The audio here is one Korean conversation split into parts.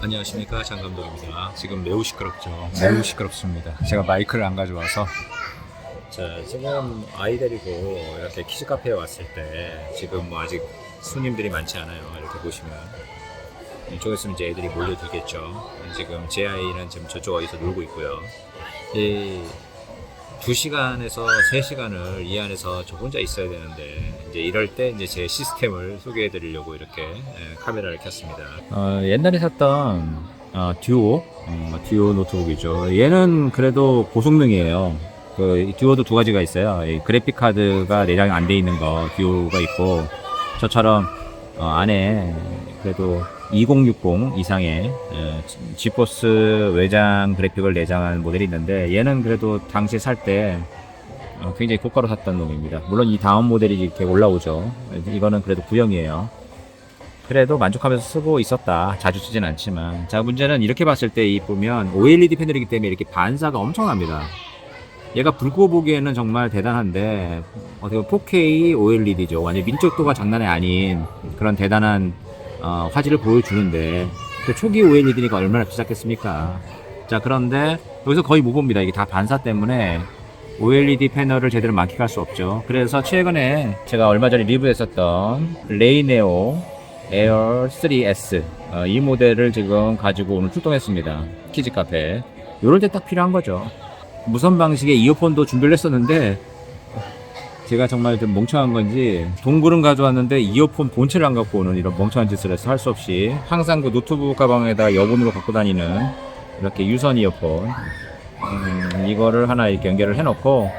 안녕하십니까 장 감독입니다. 지금 매우 시끄럽죠. 매우 시끄럽습니다. 제가 마이크를 안 가져와서 자 지금 아이 데리고 이렇게 키즈 카페에 왔을 때 지금 뭐 아직 손님들이 많지 않아요. 이렇게 보시면 이쪽에 있으면 이제 애들이 몰려들겠죠. 지금 제 아이는 지금 저쪽 어디서 놀고 있고요. 이 2시간에서 3시간을 이 안에서 저 혼자 있어야 되는데 이제 이럴 때 이제 제 시스템을 소개해 드리려고 이렇게 예, 카메라를 켰습니다. 어, 옛날에 샀던 어, 듀오 어, 듀오 노트북이죠. 얘는 그래도 고성능이에요. 그이 듀오도 두 가지가 있어요. 이 그래픽 카드가 내장이 안 돼 있는 거 듀오가 있고 저처럼 어, 안에 그래도 2060 이상의 에, 지포스 외장 그래픽을 내장한 모델이 있는데 얘는 그래도 당시에 살때 어, 굉장히 고가로 샀던 놈입니다. 물론 이 다음 모델이 이렇게 올라오죠. 이거는 그래도 구형이에요. 그래도 만족하면서 쓰고 있었다. 자주 쓰진 않지만. 자, 문제는 이렇게 봤을 때 이 보면 OLED 패널이기 때문에 이렇게 반사가 엄청납니다. 얘가 불 끄고 보기에는 정말 대단한데 어떻게 보면 4K OLED죠. 완전 민족도가 장난이 아닌 그런 대단한 어, 화질을 보여주는데 또 초기 OLED니까 얼마나 비쌌겠습니까? 자 그런데 여기서 거의 못 봅니다. 이게 다 반사 때문에 OLED 패널을 제대로 만끽할 수 없죠. 그래서 최근에 제가 얼마 전에 리뷰했었던 레이네오 에어 3S 어, 이 모델을 지금 가지고 오늘 출동했습니다. 키즈 카페. 이럴 때 딱 필요한 거죠. 무선 방식의 이어폰도 준비를 했었는데 제가 정말 좀 멍청한 건지 동굴은 가져왔는데 이어폰 본체를 안 갖고 오는 이런 멍청한 짓을 해서 할 수 없이 항상 그 노트북 가방에다 여분으로 갖고 다니는 이렇게 유선 이어폰. 음, 이거를 하나 이렇게 연결을 해놓고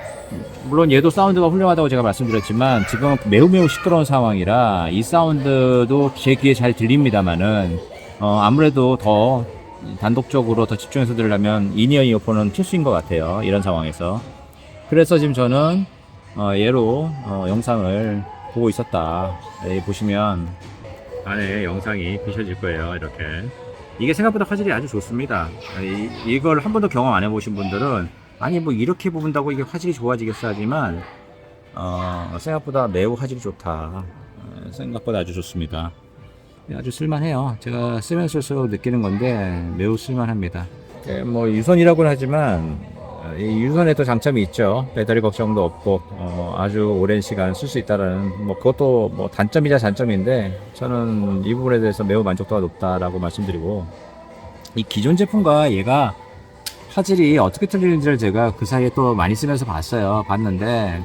물론 얘도 사운드가 훌륭하다고 제가 말씀드렸지만 지금 매우 매우 시끄러운 상황이라 이 사운드도 제 귀에 잘 들립니다만은 어, 아무래도 더 단독적으로 더 집중해서 들으려면 이니어 이어폰은 필수인 것 같아요. 이런 상황에서. 그래서 지금 저는 어, 얘로 어, 영상을 보고 있었다. 여기 보시면 안에 영상이 비춰질 거예요. 이렇게 이게 생각보다 화질이 아주 좋습니다. 이, 이걸 한 번도 경험 안 해보신 분들은 아니 뭐 이렇게 본다고 이게 화질이 좋아지겠어 하지만 어, 생각보다 매우 화질이 좋다. 어, 생각보다 아주 좋습니다. 아주 쓸만해요. 제가 쓰면서 느끼는 건데 매우 쓸만합니다. 예, 뭐 유선이라고는 하지만 어, 이 유선에도 장점이 있죠. 배터리 걱정도 없고 어, 아주 오랜 시간 쓸 수 있다라는 뭐 그것도 뭐 단점이자 장점인데 저는 이 부분에 대해서 매우 만족도가 높다라고 말씀드리고 이 기존 제품과 얘가 화질이 어떻게 틀리는지를 제가 그 사이에 또 많이 쓰면서 봤어요. 봤는데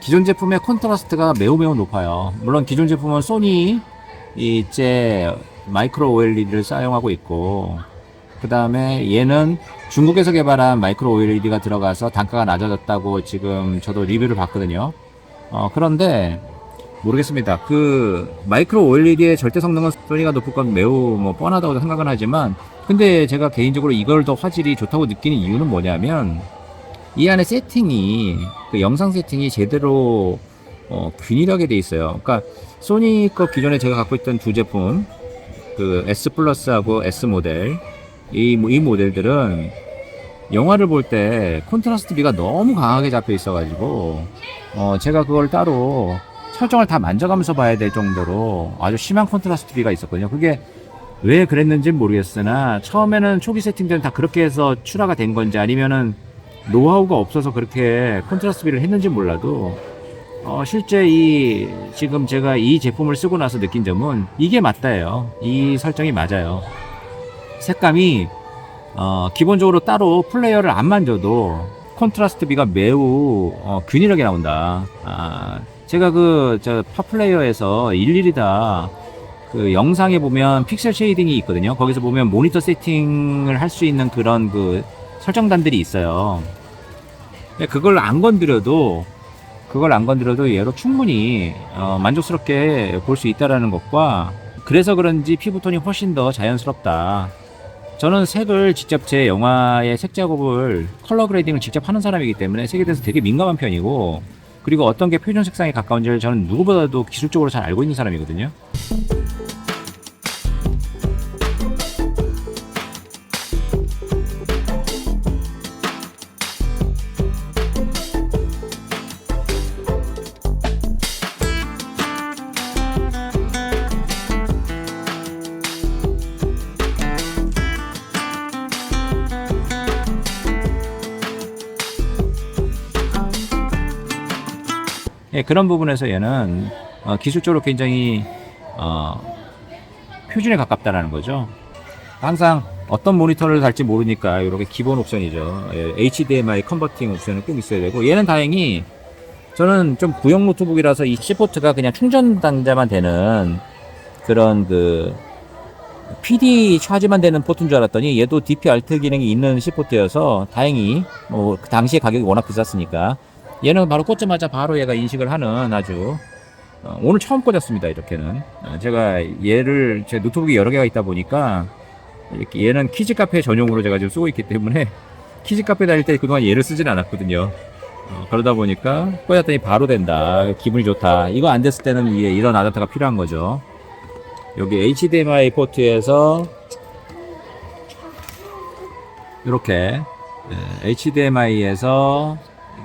기존 제품의 컨트라스트가 매우 매우 높아요. 물론 기존 제품은 소니 이제 마이크로 OLED를 사용하고 있고 그 다음에 얘는 중국에서 개발한 마이크로 OLED가 들어가서 단가가 낮아졌다고 지금 저도 리뷰를 봤거든요. 어, 그런데 모르겠습니다. 그 마이크로 OLED의 절대 성능은 소니가 높을 건 매우 뭐 뻔하다고 생각은 하지만 근데 제가 개인적으로 이걸 더 화질이 좋다고 느끼는 이유는 뭐냐면 이 안에 세팅이 그 영상 세팅이 제대로 어, 균일하게 돼 있어요. 그러니까 소니 거 기존에 제가 갖고 있던 두 제품 그 S 플러스하고 S 모델 이, 이 모델들은 영화를 볼 때 콘트라스트 비가 너무 강하게 잡혀 있어가지고 어, 제가 그걸 따로 설정을 다 만져가면서 봐야 될 정도로 아주 심한 콘트라스트 비가 있었거든요. 그게 왜 그랬는지 모르겠으나 처음에는 초기 세팅들은 다 그렇게 해서 출하가 된 건지 아니면은 노하우가 없어서 그렇게 콘트라스트 비를 했는지 몰라도 어, 실제 이 지금 제가 이 제품을 쓰고 나서 느낀 점은 이게 맞다예요. 이 설정이 맞아요. 색감이 어, 기본적으로 따로 플레이어를 안 만져도 콘트라스트 비가 매우 어, 균일하게 나온다. 아, 제가 그 저 파플레이어에서 일일이 다 그 영상에 보면 픽셀 쉐이딩이 있거든요. 거기서 보면 모니터 세팅을 할 수 있는 그런 그 설정단들이 있어요. 그걸 안 건드려도 그걸 안 건드려도 얘로 충분히 어, 만족스럽게 볼 수 있다라는 것과 그래서 그런지 피부톤이 훨씬 더 자연스럽다. 저는 색을 직접 제 영화의 색 작업을 컬러 그레이딩을 직접 하는 사람이기 때문에 색에 대해서 되게 민감한 편이고 그리고 어떤 게 표준 색상에 가까운지를 저는 누구보다도 기술적으로 잘 알고 있는 사람이거든요. 예, 그런 부분에서 얘는 어, 기술적으로 굉장히 어, 표준에 가깝다라는 거죠. 항상 어떤 모니터를 달지 모르니까 이렇게 기본 옵션이죠. 예, HDMI 컨버팅 옵션은 꼭 있어야 되고 얘는 다행히 저는 좀 구형 노트북이라서 이 C포트가 그냥 충전 단자만 되는 그런 그 PD 차지만 되는 포트인 줄 알았더니 얘도 DP 알트 기능이 있는 C포트여서 다행히 뭐 그 당시에 가격이 워낙 비쌌으니까 얘는 바로 꽂자마자 바로 얘가 인식을 하는 아주 어, 오늘 처음 꽂았습니다 이렇게는. 어, 제가 얘를 제 노트북이 여러 개가 있다 보니까 이렇게 얘는 키즈 카페 전용으로 제가 지금 쓰고 있기 때문에 키즈 카페 다닐 때 그동안 얘를 쓰진 않았거든요. 어, 그러다 보니까 꽂았더니 바로 된다. 기분이 좋다. 이거 안 됐을 때는 이게 이런 아답터가 필요한 거죠. 여기 HDMI 포트에서 이렇게 HDMI에서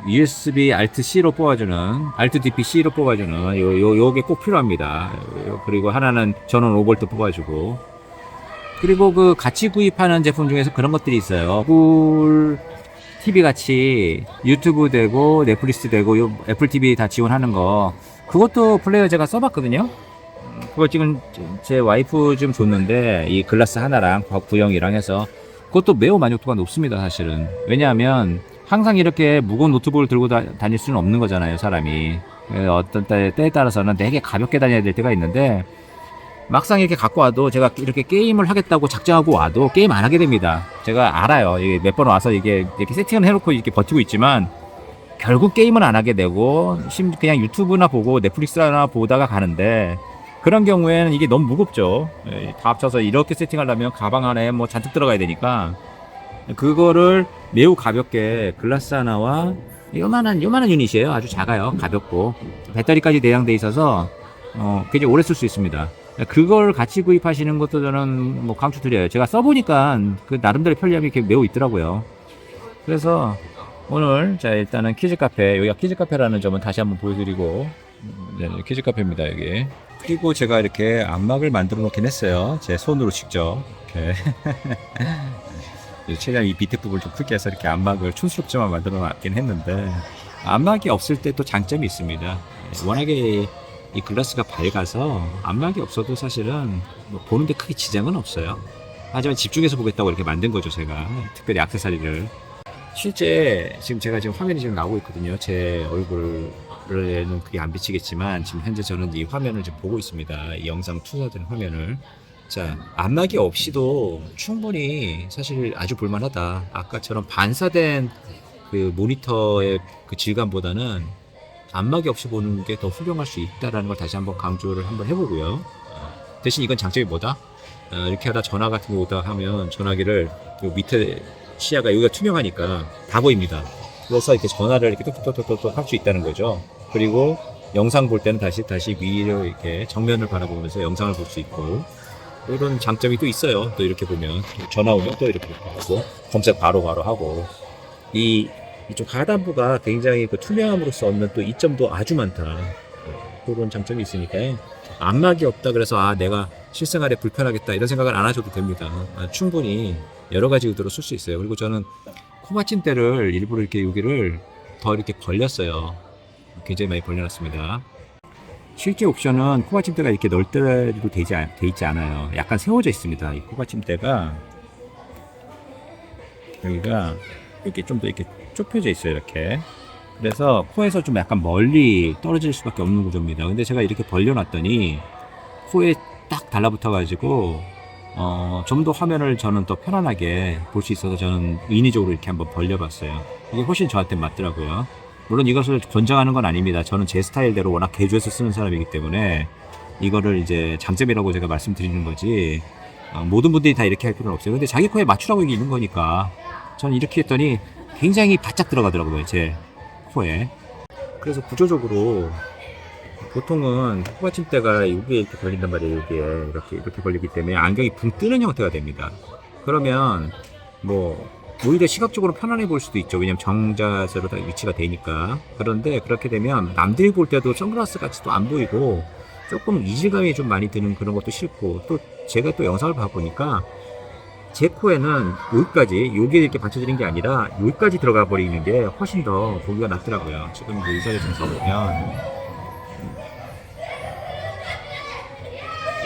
USB Alt-C로 뽑아주는 Alt-DP-C로 뽑아주는 요, 요, 요게 꼭 필요합니다. 요- 그리고 하나는 전원 5V 뽑아주고 그리고 그 같이 구입하는 제품 중에서 그런 것들이 있어요. 구글 TV 같이 유튜브 되고 넷플릭스 되고 요 애플 TV 다 지원하는 거 그것도 플레이어 제가 써봤거든요. 음, 그거 지금 제 와이프 좀 줬는데 이 글라스 하나랑 구형이랑 해서 그것도 매우 만족도가 높습니다 사실은 왜냐하면 항상 이렇게 무거운 노트북을 들고 다, 닐 수는 없는 거잖아요 사람이. 예, 어떤 때, 때에 따라서는 되게 가볍게 다녀야 될 때가 있는데 막상 이렇게 갖고 와도 제가 이렇게 게임을 하겠다고 작정하고 와도 게임 안 하게 됩니다. 제가 알아요. 몇 번 와서 이게 이렇게 세팅을 해놓고 이렇게 버티고 있지만 결국 게임은 안 하게 되고 심 그냥 유튜브나 보고 넷플릭스나 보다가 가는데 그런 경우에는 이게 너무 무겁죠. 예, 다 합쳐서 이렇게 세팅하려면 가방 안에 뭐 잔뜩 들어가야 되니까 그거를 매우 가볍게 글라스 하나와 요만한 요만한 유닛이에요. 아주 작아요. 가볍고 배터리까지 내장돼 있어서 어, 굉장히 오래 쓸 수 있습니다. 그걸 같이 구입하시는 것도 저는 뭐 강추드려요. 제가 써보니까 그 나름대로 편리함이 매우 있더라고요. 그래서 오늘 자 일단은 키즈 카페 여기가 키즈 카페라는 점은 다시 한번 보여드리고 네, 키즈 카페입니다 여기. 그리고 제가 이렇게 안막을 만들어 놓긴 했어요. 제 손으로 직접. 이렇게. 최대한 이 밑에 부분을 좀 크게 해서 이렇게 안막을 촌스럽지만 만들어 놨긴 했는데 안막이 없을 때 또 장점이 있습니다. 워낙에 이 글라스가 밝아서 안막이 없어도 사실은 뭐 보는데 크게 지장은 없어요. 하지만 집중해서 보겠다고 이렇게 만든 거죠, 제가. 특별히 액세서리를. 실제 지금 제가 지금 화면이 지금 나오고 있거든요. 제 얼굴에는 그게 안 비치겠지만 지금 현재 저는 이 화면을 지금 보고 있습니다. 이 영상 투사된 화면을. 자, 안막이 없이도 충분히 사실 아주 볼만하다. 아까처럼 반사된 그 모니터의 그 질감보다는 안막이 없이 보는 게 더 훌륭할 수 있다라는 걸 다시 한번 강조를 한번 해보고요. 어, 대신 이건 장점이 뭐다? 어, 이렇게 하다 전화 같은 거 오다 하면 전화기를 요 밑에 시야가 여기가 투명하니까 다 보입니다. 그래서 이렇게 전화를 이렇게 톡톡톡톡톡 할수 있다는 거죠. 그리고 영상 볼 때는 다시 다시 위로 이렇게 정면을 바라보면서 영상을 볼 수 있고 이런 장점이 또 있어요. 또 이렇게 보면 전화 오면 또 이렇게 하고 검색 바로 바로 하고 이 이쪽 하단부가 굉장히 그 투명함으로써 얻는 또 이점도 아주 많다. 그런 장점이 있으니까 안막이 없다 그래서 아 내가 실생활에 불편하겠다 이런 생각을 안 하셔도 됩니다. 아, 충분히 여러 가지 의도로 쓸 수 있어요. 그리고 저는 코마침대를 일부러 이렇게 여기를 더 이렇게 벌렸어요. 굉장히 많이 벌려놨습니다. 실제 옵션은 코마침대가 이렇게 넓대로 되지, 않- 돼 있지 않아요. 약간 세워져 있습니다. 이 코마침대가 여기가 이렇게 좀 더 이렇게 좁혀져 있어요. 이렇게. 그래서 코에서 좀 약간 멀리 떨어질 수밖에 없는 구조입니다. 근데 제가 이렇게 벌려놨더니 코에 딱 달라붙어가지고 어, 좀 더 화면을 저는 더 편안하게 볼 수 있어서 저는 인위적으로 이렇게 한번 벌려봤어요. 이게 훨씬 저한테 맞더라고요. 물론 이것을 권장하는 건 아닙니다. 저는 제 스타일대로 워낙 개조해서 쓰는 사람이기 때문에 이거를 이제 장점이라고 제가 말씀드리는 거지 어, 모든 분들이 다 이렇게 할 필요는 없어요. 근데 자기 코에 맞추라고 이게 있는 거니까 저는 이렇게 했더니 굉장히 바짝 들어가더라고요. 제 코에. 그래서 구조적으로 보통은 코받침대가 여기에 이렇게 걸린단 말이에요. 여기에 이렇게 이렇게 걸리기 때문에 안경이 붕 뜨는 형태가 됩니다. 그러면 뭐 오히려 시각적으로 편안해 보일 수도 있죠. 왜냐면 정자세로 다 위치가 되니까. 그런데 그렇게 되면 남들이 볼 때도 선글라스 같이도 안 보이고 조금 이질감이 좀 많이 드는 그런 것도 싫고 또 제가 또 영상을 봐보니까 제 코에는 여기까지 여기에 이렇게 받쳐드린 게 아니라 여기까지 들어가 버리는 게 훨씬 더 보기가 낫더라고요. 지금 의사를 좀 써보면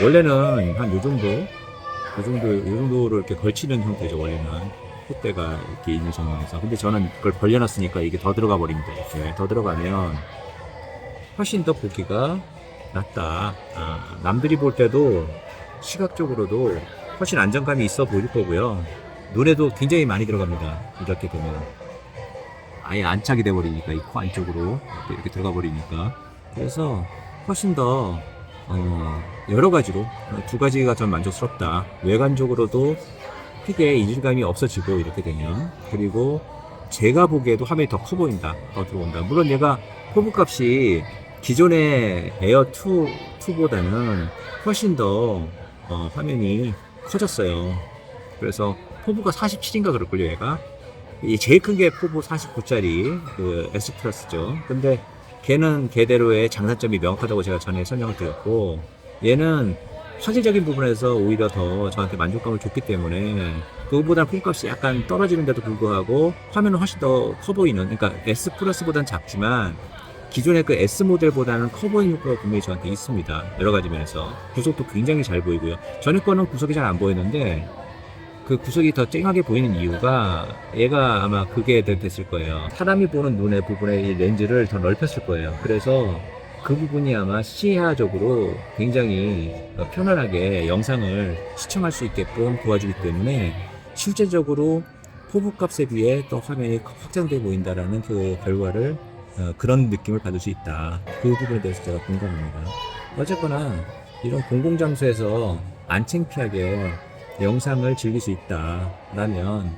원래는 한 요 정도 요 정도 요 정도로 이렇게 걸치는 형태죠 원래는 콧대가 이렇게 있는 상황에서. 근데 저는 그걸 벌려놨으니까 이게 더 들어가 버립니다. 이렇게 더 들어가면 훨씬 더 보기가 낫다. 아, 남들이 볼 때도 시각적으로도 훨씬 안정감이 있어 보일 거고요. 눈에도 굉장히 많이 들어갑니다. 이렇게 되면. 아예 안착이 돼 버리니까, 이 코 안쪽으로 이렇게, 이렇게 들어가 버리니까. 그래서 훨씬 더, 어, 여러 가지로, 어, 두 가지가 전 만족스럽다. 외관적으로도 크게 이질감이 없어지고, 이렇게 되면. 그리고 제가 보기에도 화면이 더 커 보인다. 더 들어온다. 물론 얘가 포부 값이 기존의 에어 2, 2보다는 훨씬 더 어, 화면이 커졌어요. 그래서 포부가 47인가 그럴걸요, 얘가. 이 제일 큰 게 포부 49짜리 그 S 플러스죠. 근데 걔는 걔대로의 장단점이 명확하다고 제가 전에 설명을 드렸고 얘는 화질적인 부분에서 오히려 더 저한테 만족감을 줬기 때문에 그거보다 포부값이 약간 떨어지는데도 불구하고 화면은 훨씬 더 커 보이는 그러니까 S 플러스보다는 작지만 기존의 그 S 모델보다는 커 보이는 효과가 분명히 저한테 있습니다. 여러 가지 면에서 구속도 굉장히 잘 보이고요. 전에 거는 구속이 잘 안 보이는데 그 구석이 더 쨍하게 보이는 이유가 얘가 아마 그게 되- 됐을 거예요. 사람이 보는 눈의 부분의 이 렌즈를 더 넓혔을 거예요. 그래서 그 부분이 아마 시야적으로 굉장히 어, 편안하게 영상을 시청할 수 있게끔 도와주기 때문에 실제적으로 포부 값에 비해 더 화면이 확장돼 보인다라는 그 결과를 어, 그런 느낌을 받을 수 있다. 그 부분에 대해서 제가 공감합니다. 어쨌거나 이런 공공장소에서 안 창피하게 영상을 즐길 수 있다라면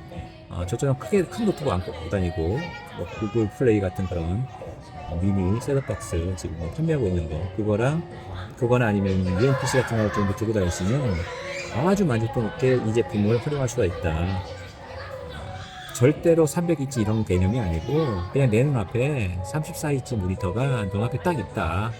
어, 저처럼 크게 큰 노트북 안 갖고 다니고 뭐 구글 플레이 같은 그런 미니 셋업박스 지금 뭐 판매하고 있는 거 그거랑 그거나 아니면 UMPC 같은 거좀 들고 다니시면 아주 만족도 높게 이 제품을 활용할 수가 있다. 절대로 300인치 이런 개념이 아니고 그냥 내 눈앞에 34인치 모니터가 눈앞에 딱 있다.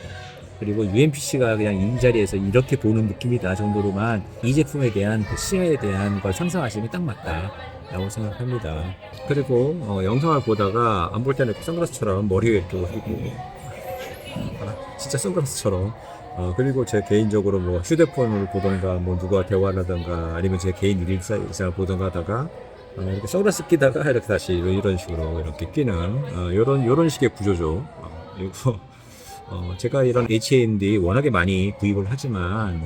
그리고 UMPC가 그냥 이 자리에서 이렇게 보는 느낌이다 정도로만 이 제품에 대한 그 시야에 대한 걸 상상하시면 딱 맞다. 라고 생각합니다. 그리고 어, 영상을 보다가 안 볼 때는 선글라스처럼 머리에 또 하고 아, 진짜 선글라스처럼 어, 그리고 제 개인적으로 뭐 휴대폰을 보던가 뭐 누가 대화를 하던가 아니면 제 개인 일상- 일상을 보던가 하다가 어, 이렇게 선글라스 끼다가 이렇게 다시 이런 식으로 이렇게 끼는 어, 이런 이런 식의 구조죠. 어, 이거 어, 제가 이런 HND 워낙에 많이 구입을 하지만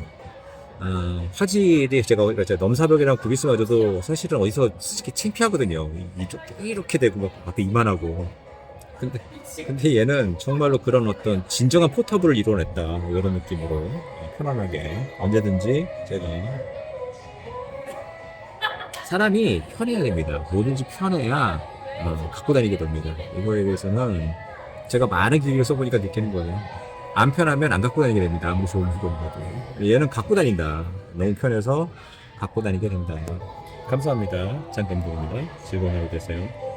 어, 화질이 제가 그러니까 넘사벽이랑 구비스마저도 사실은 어디서 솔직히 창피하거든요. 이- 이쪽 이렇게 되고 막 앞에 이만하고. 근데 근데 얘는 정말로 그런 어떤 진정한 포터블을 이뤄냈다 이런 느낌으로 어, 편안하게 언제든지 제가 사람이 편해야 됩니다. 뭐든지 편해야 어, 갖고 다니게 됩니다. 이거에 대해서는 제가 많은 기기를 써보니까 느끼는 거예요. 안 편하면 안 갖고 다니게 됩니다. 아무리 좋은 물건이라도. 얘는 갖고 다닌다. 너무 편해서 갖고 다니게 된다. 감사합니다. 장감독입니다. 즐거운 하루 되세요.